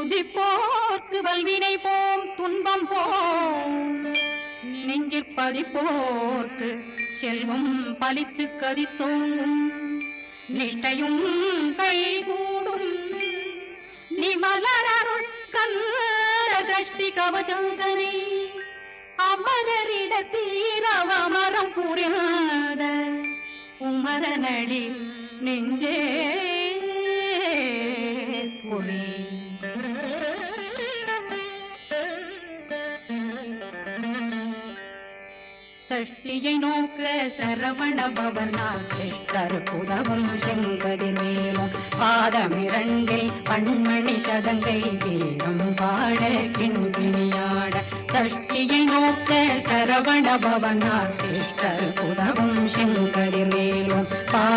துதிப்போர்க்கு வல்வினை போம் துன்பம் போம். நெஞ்சிற் பதிப்போர்க்கு செல்வம் பலித்து கதித்தோங்கும். நிஷ்டையும் கைகூடும். நிமலரருள் கண்ண சஷ்டி கவச்சந்தனை அமரரிடத்தீரவமரம் புரியாத உமரனடி நெஞ்சே புரி சஷ்டியை நோக்க சரவண பவனால் சிஷ்டர் புதவும் செங்கதி மேலும் பாதமிரண்டில் பண்மணி சதங்கை வீரம் பாட கிண்கிணியாட சஷ்டியை நோக்க சரவண பவனால் சிஷ்டர் புதவும் செங்கதி மேலும்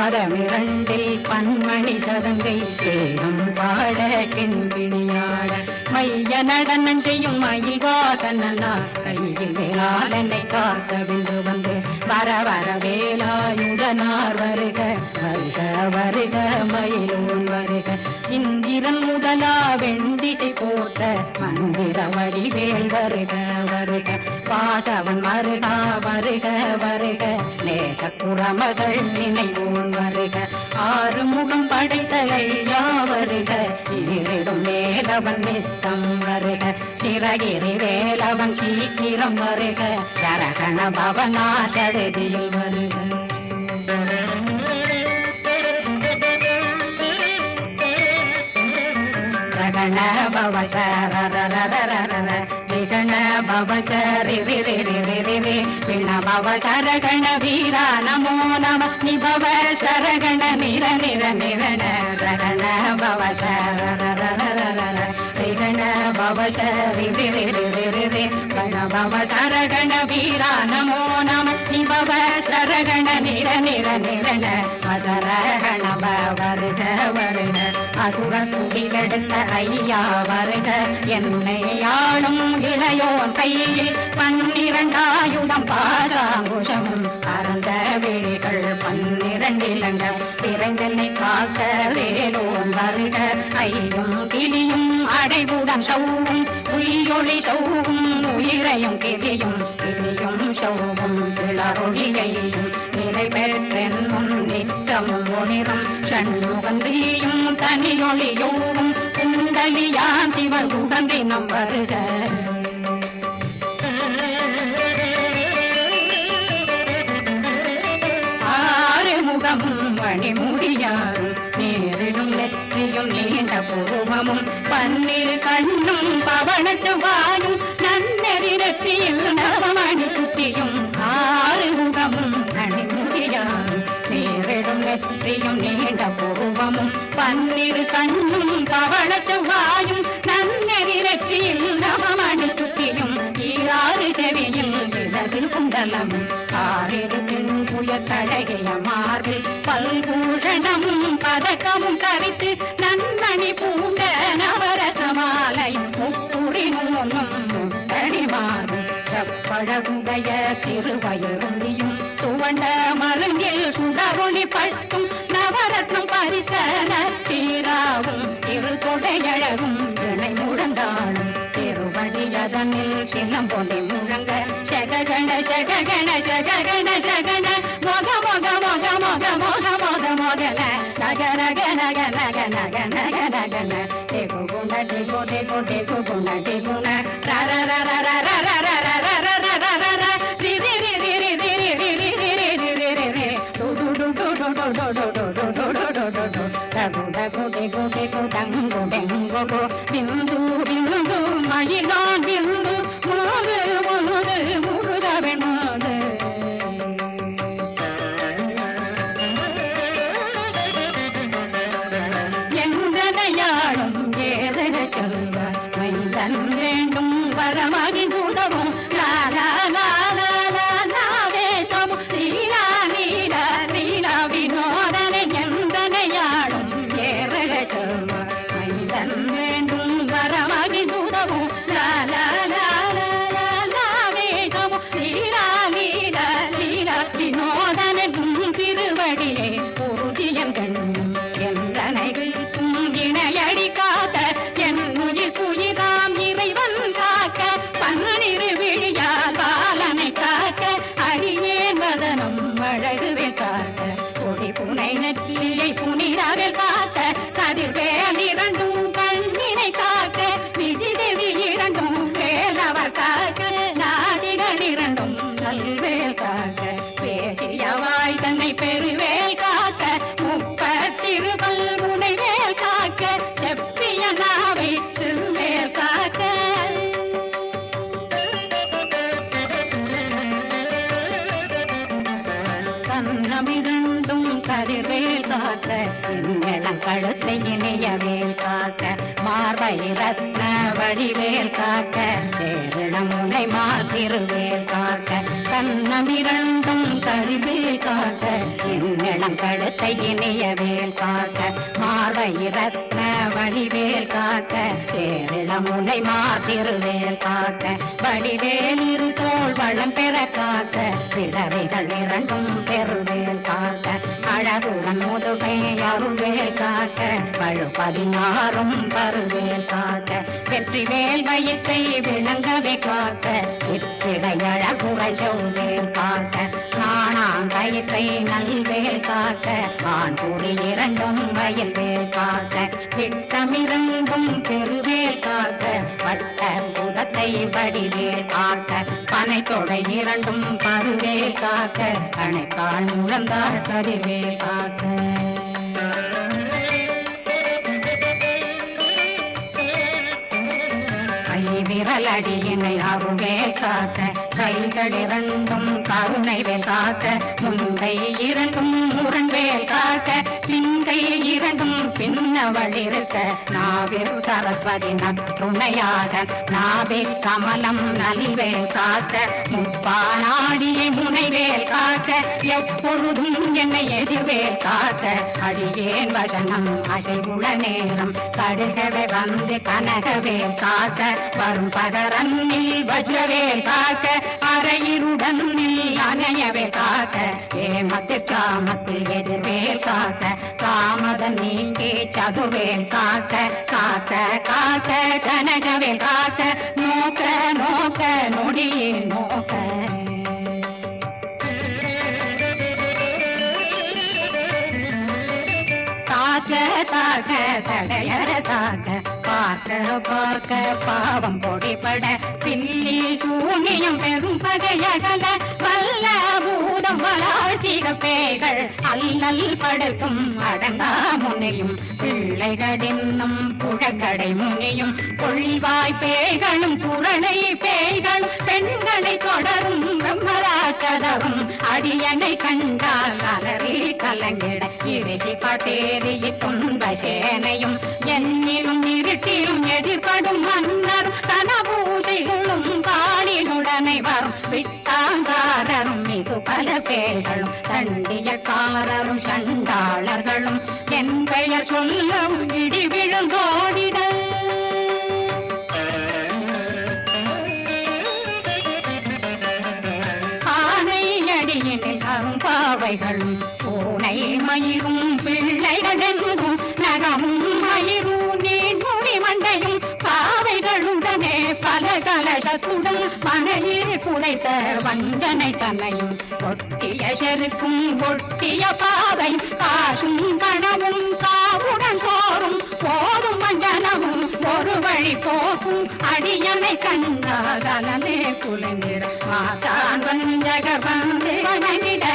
மரமிரண்டில் பன்மணி சதங்கை தேகம் பாட கெண்பிணியாட மைய நடனம் செய்யும் மயில் வாகனார் கையில் ஆடனை காத்த விந்து வந்து வர வர வேலாயுதனார் வருக வருக வருக மயிலோன் வருக. இந்திரன் முதலா வெண்டிசை போட்ட மந்திர வடிவேல் வருக வருக. பாசவன் மருகா வருக வருக. நேச குரமகள் நினைவோன் வருக. ஆறு முகம் படைத்த ஐயா வருக. இருடும் வேலவன் நித்தம் வருக. சிறகிரி வேலவன் சீக்கிரம் வருக. சரகண பவனா பாடதியில் வருக ಗಣ ಭವ ಶರ ವಿಗಣ ಭವ ಶರಿ ರಿ ರಿ ರಿ ರಿ ರಿ ರಿ ವಿಣ ಭವ ಶರ ಗಣ ವೀರ ನಮೋ ನಮ ನಿಭವ ಶರ ಗಣ ನಿರ ನಿರ ನಿರಣ ಗಣ ಭವ ಶರ கணபவ சரி கணபவ சரகண வீரா நமோ நம சிவவ சரகண நிர நிர நிரண அசர கணப வருக வருக அசுரன் திகழ்ந்த ஐயா வருக என்னை யாழும் இளையோன் கையில் பன்னிரண்டாயுதம் பாசாங்குஷமும் அறந்த விழிகள் பன்னிரண்டிலங்கள் திரைந்தனை காக்க வேணும் வருக. ஐயும் கிளியும் அடைவுடன் சௌவும் உயிரொளி சௌவும் உயிரையும் கிளியும் கிளியும் சௌவும் கிளறொளியையும் நிலை பெற்றென்னும் நித்தமும் ஒளிரும் சண்முகந்தியும் தனியொளியோவும் குண்டலியாம் சிவகுகந்தினம் வருக. ஆறு முகமும் மணிமுடியாரும் நெற்றியும் நீண்ட பூவமும் பன்னிரு கண்ணும் பவன சுவாயும் நன்னெறி நெற்றியில் நவமணி குட்டியும் ஆறு முகமும் மணிமுடியாரும் நேரிடும் நெற்றியும் நீண்ட பூவமும் பன்னிரு கண்ணும் பவன சுவாயும் நன்னெறி நெற்றியில் நவமணி குட்டியும் ஈராறு செவியும் இடது குண்டலம் ஆறிரு புய தழகிய மார்பில் பல்பூஷணமும் பதக்கமும் கரித்து நன்மணி பூண்ட நவரத மாலை முப்புரி நூலும் முத்தடி மாறும். செப்பழகுடைய திருவயருந்தியும் துவண்ட மருங்கில் சுடரொளி பட்டும் நவரத்னம் பறித்த நச்சீராவும் இரு தொடையழகும் இணை முழந்தாளும் திருவடியதனில் சின்னம் பொலி முழங்க డాకు డాకు డెంగు డెంగు డంగు బెంగు బిందు బిందు మయిలో மார்பை வழிவேல் காக்க சேரண முனை மாத்திருவேல் காக்க கண்ணமிரண்டும் கருவேல் காக்க இந்நிலம் கழுத்தை இணைய வேல் காக்க மார்பை ரத்ன வடிவேல் காக்க சேரண மாத்திருவேல் காக்க வடிவேல் இரு தோல் வளம் பெற காக்க பிறவைகள் இரண்டும் பெருவேல் காக்க அழகுடன் முதுகை அருள்வேல் காக்க பழு பதினாறும் பருவேல் காக்க வெற்றி வேல் வயிற்றை விளங்கவே காக்க சிற்றிடை அழகுரை செவ்வேல் காக்க நாணாங்கயிற்றை நல்வேல் காக்க ஆண் குறி இரண்டும் வயல் வேல் காக்க விட்டமிரண்டும் பெருவேல் காக்க பட்ட புதத்தை வடிவேல் காக்க பனை தொடை இரண்டும் பருவேல் காக்க கணைக்கால் முழந்தாள் கதிர்வேல் காக்க. விரலடியினை விரல் அருள்வேல் காக்க கைகளிரண்டும் கருணை வேல் காக்க முந்தை இரண்டும் முரண்வேல் காக்க பிந்தை இரண்டும் பின்னவள் இருக்க நாவில் சரஸ்வதி நற்றுணையாக நாவில் கமலம் நல்வேல் காக்க முப்பானாடியை முனைவேல் காக்க எப்பொழுதும் என்னை எதிர்வேல் காக்க அடியேன் வசனம் அசைவுள நேரம் கடுகவே வந்து கனகவேல் காக்க வரும் பகரன்னில் வஜ்ரவேல் காக்க அறையிருடன் அணையவே காக்க ஏமத்து சாமத்தில் எதிர்வேல் காக்க தாமதம் நீங்கே சதுவேல் காக்க காக்க காக்க கனகவே காக்க நோக்க நோக்க நொடியே நோக்க. தாக்க தாக்க தடையற தாக்க பார்க்க பார்க்க பாவம் பொடிபட. பின்னி சூனியம் பெரும் பகையகல வல்ல பூதம் வளாழ்ச்சிக பேய்கள் அல்லல் படுத்தும் அடங்கா முனையும் பிள்ளைகளின்னும் புழக்கடை முனையும் கொள்ளிவாய் பேய்களும் புரணை பேய்களும் பெண்களை தொடரும் பிரம்மரா கதவும் அடியனை கண்டால் அலறி கலங்கிட. இரிசி பட்டேறி துன்ப சேனையும் என்னிலும் இருட்டிலும் எதிர்படும் மன்னரும் தனபூசைகளும் பாடினுடனை வரும். விட்டாங்காரரும் மிகு பல பேர்களும் தண்டியக்காரரும் சண்டாளர்களும் என் பெயர் சொல்லும் இடி விழுந்தோடிட ஆனை அடியினில் அரும்பாவைகளும் பூனை மயிரும் பிள்ளைகளும் கலசத்துடன் மனையில் புதைத்த வஞ்சனை தலையும் ஒட்டிய செருக்கும் ஒட்டிய பாதை காசும் பணமும் காவுடன் சோறும் போதும் வஞ்சனமும் ஒரு வழி போகும் அடியனை கண்டால் அலனே குலைந்திட மாதான் வஞ்சகர் வந்து வணங்கிட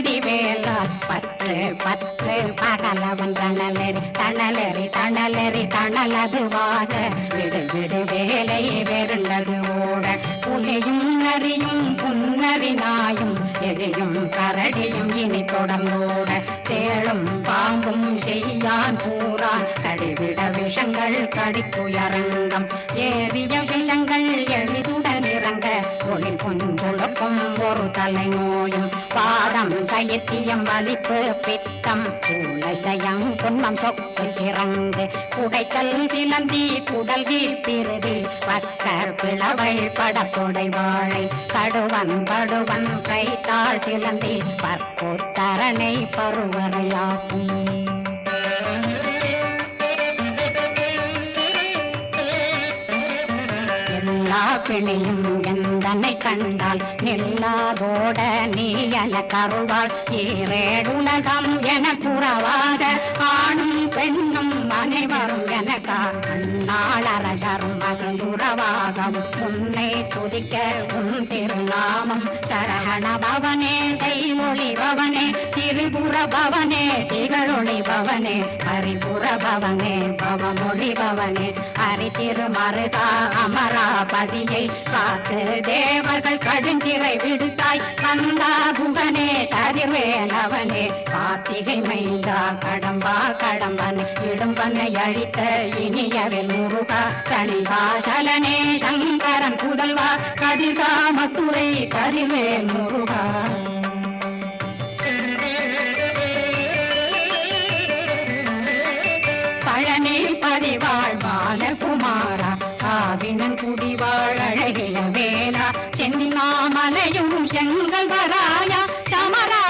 கூர்வடி வேலால் பற்று பற்று பகலவன் தணலறி தணலறி தணலெறி தணலதுவாக. விடு விடு வேலை வெருண்டது ஓட. புலியும் நரியும் புன்னறி நாயும் எரியும் கரடியும் இனி தொடர்ந்தோட. தேழும் பாம்பும் செய்யான் பூரான் கடிவிட விஷங்கள் கடித்துயரங்கம். ஏறிய விஷங்கள் எழுது இறங்க ஒளி புஞ்சுழுக்கும் ஒரு தலை நோயும் பாதம் சயத்தியம் வலிப்பு பித்தம் சூளை சயம் புன்மம் சொக்கு சிறந்து. குடைச்சல் சிலந்தி குடல் வீழ்பிருதி பக்கர் பிளவை படத்தொடை வாழை. கடுவன் படுவன் கைத்தாள் சிலந்தி. பற்புத்தரணை பருவரையாகும் எல்லா பிணியும் எந்தனை கண்டால்? எல்லாதோட நீ என கருவாள். ஈரேடுலகம் என புறவாத ஆணும் பெண்ணும் அனைவரும் எனக்கா அந்நாள் அரசரும் மகிழ்ந்துறவாகவும் உன்னை துதிக்க உன் திருநாமம் சரகண பவனே செய்மொழி பவனே திரிபுர பவனே திகழொளி பவனே பரிபுர பவனே பவமொழி பவனே. ஹரி திருமருகா அமராபதியை காத்து தேவர்கள் கடுஞ்சிறை விடுத்தாய் கந்தா புகனே கதிர்வேலவனே. கார்த்திகை மைந்தா கடம்பா கடம்பன் இடும்பனை அழித்த இனியவில் முருகா கணிகாசலனே சங்கரன் புதல்வா கதிர்காமத்துறை கதிர்வே முருகா பழனி பதிவாழ் பாலகுமாரா காவினன் குடிவாழ் அழகிய வேலா செந்திமாமலையும் செங்கல் வராயா சமரா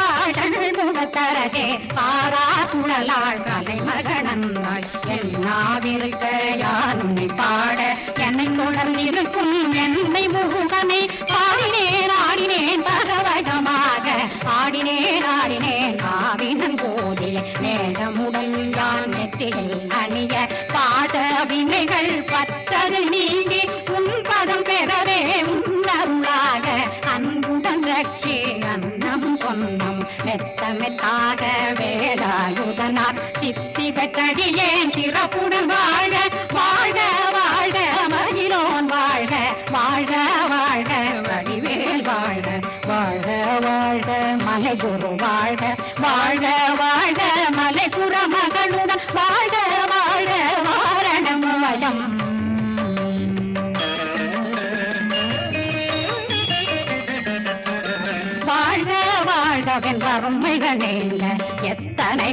வாழல் முகத்தரசே பாரா குழலாள் கலை மகனந்தாய் என்னாவிருக்க யார் உன்னை பாட என்னை தொடர்ந்திருக்கும் என்னை முருகனை ஆடினேன் பரவசமாக ஆடினேன் ஆடினேன். ஆவினன் போதில் நேசமுடன் யான் நெத்தியில் அணிய பாச வினைகள் பத்தரு நீங்கி உன் பதம் பெறவே உன்னருளாக. அன்புடன் ரட்சி அன்னம் சொன்னம் மெத்த மெத்தாக வேலாயுதனார். சித்தி பெற்றடியேன் சிறப்புடன் வாழ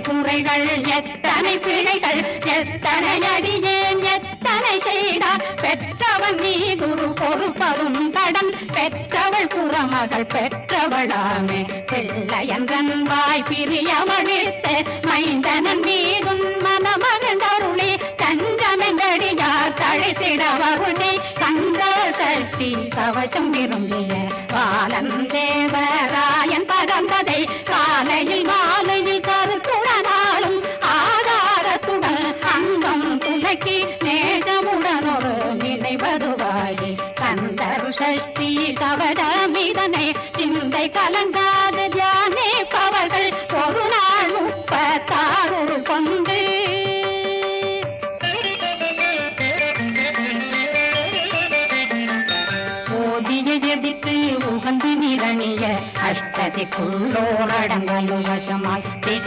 குறைகள் எத்தனை பிழைகள் எத்தனை அடியேன் எத்தனை செய்தார் பெற்றவன் நீ குரு பொறுப்பதும் கடன். பெற்றவள் புறமகள் பெற்றவளாமே. பிள்ளையன்றன் வாய் பிரியமழித்து மைந்தனன் மீதும் மனமகன் மனமகந்தருளி தஞ்சமெந்தடியார் தழைத்திட வருணி கந்த சக்தி கவசம் விரும்பிய கலங்காத தியானே பவர்கள் ஒரு நாள் முப்பத்தாறு கொண்டு. ஓதிய ஜெபித்து உகந்து நிரணிய அஷ்டதிக்குள்ளோ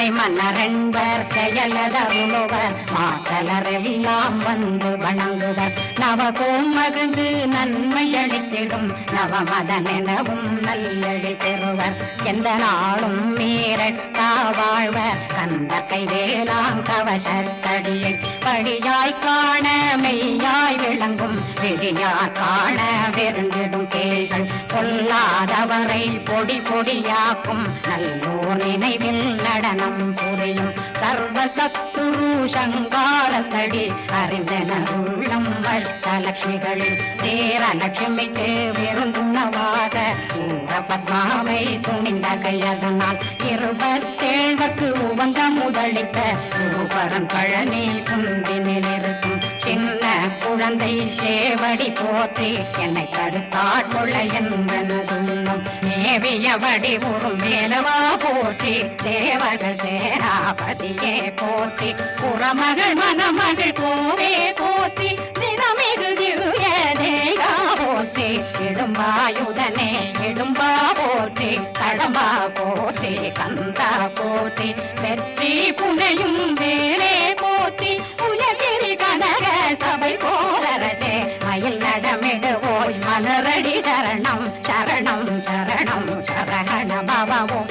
வசமாய் திசை மன்னரென்பர் செயலதருளுவர் மாதலரெல்லாம் வந்து வணங்குவர். நவகோம் மகிழ்ந்து நன்மை அளித்திடும் நவமதனெனவும் நல்லழி பெறுவர். எந்த நாளும் மீறட்டா வாழ்வர் கந்த கைவேலாம் கவசத்தடியை படியாய் காண மெய்யாய் விளங்கும் விழியார் காண விருந்திடும் கேள்கள் பொல்லாதவரை பொடி பொடியாக்கும். நல்லோர் நினைவில் நடனம் சர்வம் புரியும். சர்வ சத்துரு சங்காரத்தடி அறிந்தன உள்ளம் அஷ்டலட்சுமிகளில் தேரலட்சுமிக்கு விருந்துணவாக இந்த பத்மாவை துணிந்த கையதனால் இருபத்தேழுக்கு உவந்த முதலித்த. குருபரம் பழனி குந்தினில் இருக்கும். சின்ன குழந்தை சேவடி போற்றி என்னை தடுத்தாட்கொள்ள என்பனதுள்ளம் மேவியபடி ஒரு மேலவா போற்றி தேவர்கள் சேராபதியே போற்றி. புறமகள் மணமகள் போவே போற்றி தினமிகு திவ்ய தேகா போற்றி. இடும்பாயுத இடும்பா போற்றி கடம்பா போற்றி கந்தா போற்றி. வெற்றி புனையும் வே 老公